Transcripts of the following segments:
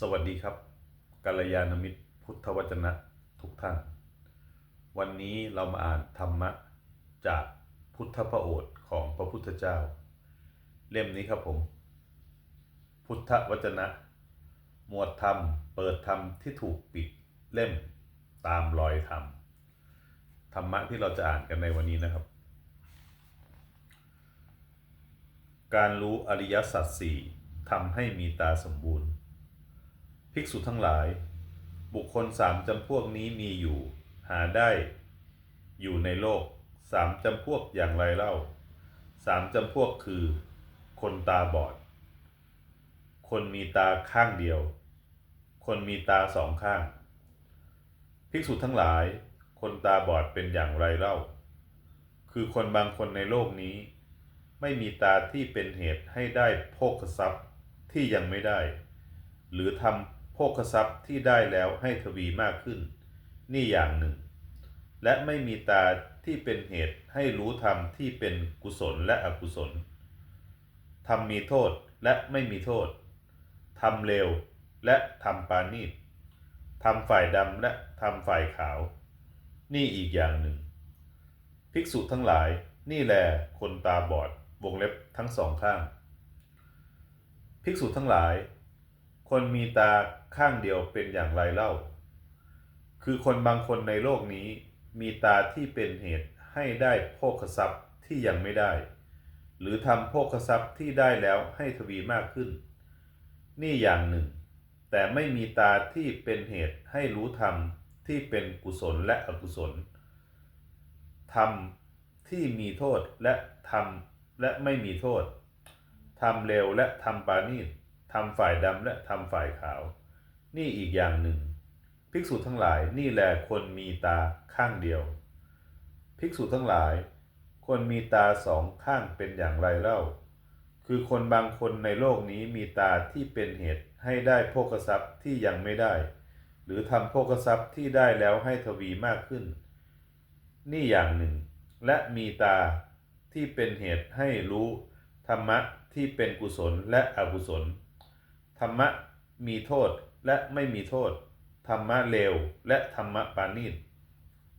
สวัสดีครับกัลยาณมิตรพุทธวจนะทุกท่าน วันนี้เรามาอ่านธรรมะจากพุทธพระโอษของพระพุทธเจ้า เล่มนี้ครับผม พุทธวจนะ หมวดธรรม เปิดธรรมที่ถูกปิดเล่มตามรอยธรรม ธรรมะที่เราจะอ่านกันในวันนี้นะครับ การรู้อริยสัจสี่ทำให้มีตาสมบูรณ์ ภิกษุทั้งหลาย บุคคลสามจำพวกนี้มีอยู่ หาได้ อยู่ในโลกสามจำพวกอย่างไรเล่าสามจำพวกคือ คนตาบอด คนมีตาข้างเดียว คนมีตาสองข้าง ภิกษุทั้งหลาย คนตาบอดเป็นอย่างไรเล่า คือคนบางคนในโลกนี้ ไม่มีตาที่เป็นเหตุให้ได้โภคทรัพย์ที่ยังไม่ได้ หรือทำ โภคทรัพย์ที่ได้แล้วให้ทวีมากขึ้น นี่อย่างหนึ่ง และไม่มีตาที่เป็นเหตุให้รู้ธรรมที่เป็นกุศลและอกุศลทำมีโทษและไม่มีโทษทำเลวและทำปานีตทำฝ่ายดำและทำฝ่ายขาว นี่อีกอย่างหนึ่ง ภิกษุทั้งหลายนี่แลคนตาบอดวงเล็บทั้งสองข้าง ภิกษุทั้งหลาย คนมีตา ข้างเดียวเป็นอย่างไรเล่า คือคนบางคนในโลกนี้มีตาที่เป็นเหตุให้ได้โภคทรัพย์ที่ยังไม่ได้ หรือทำโภคทรัพย์ที่ได้แล้วให้ทวีมากขึ้น นี่อย่างหนึ่ง แต่ไม่มีตาที่เป็นเหตุให้รู้ธรรมที่เป็นกุศลและอกุศลธรรมที่มีโทษและธรรมและไม่มีโทษทำเร็วและทำปานีตทำฝ่ายดำและทำฝ่ายขาว นี่อีกอย่างหนึ่ง ภิกษุทั้งหลายนี่แหละคนมีตาข้างเดียว ภิกษุทั้งหลาย คนมีตาสองข้างเป็นอย่างไรเล่า คือคนบางคนในโลกนี้มีตาที่เป็นเหตุให้ได้โภคทรัพย์ที่ยังไม่ได้ หรือทำโภคทรัพย์ที่ได้แล้วให้ทวีมากขึ้น นี่อย่างหนึ่ง และมีตาที่เป็นเหตุให้รู้ธรรมะที่เป็นกุศลและอกุศล ธรรมะมีโทษ และไม่มีโทษ ธรรมะเลวและธรรมะปานีต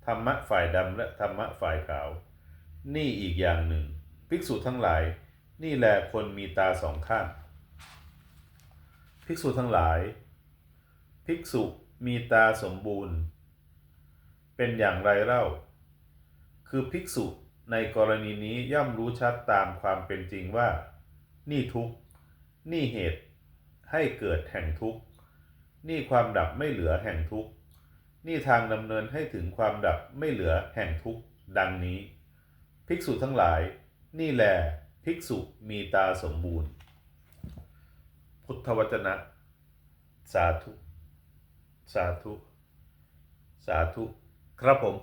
ธรรมะฝ่ายดำและธรรมะฝ่ายขาว นี่อีกอย่างหนึ่ง ภิกษุทั้งหลาย นี่แหละคนมีตาสองข้าง ภิกษุทั้งหลาย ภิกษุมีตาสมบูรณ์ เป็นอย่างไรเล่า คือภิกษุในกรณีนี้ย่อมรู้ชัดตามความเป็นจริงว่า นี่ทุกข์นี่เหตุให้เกิดแห่งทุกข์ นี่ความดับไม่เหลือแห่งทุกข์นี่ทางดำเนินให้ถึงความดับไม่เหลือแห่งทุกข์ดังนี้ ภิกษุทั้งหลาย นี่แหลภิกษุมีตาสมบูรณ์ พุทธวจนะ สาธุ สาธุ สาธุ ครับผม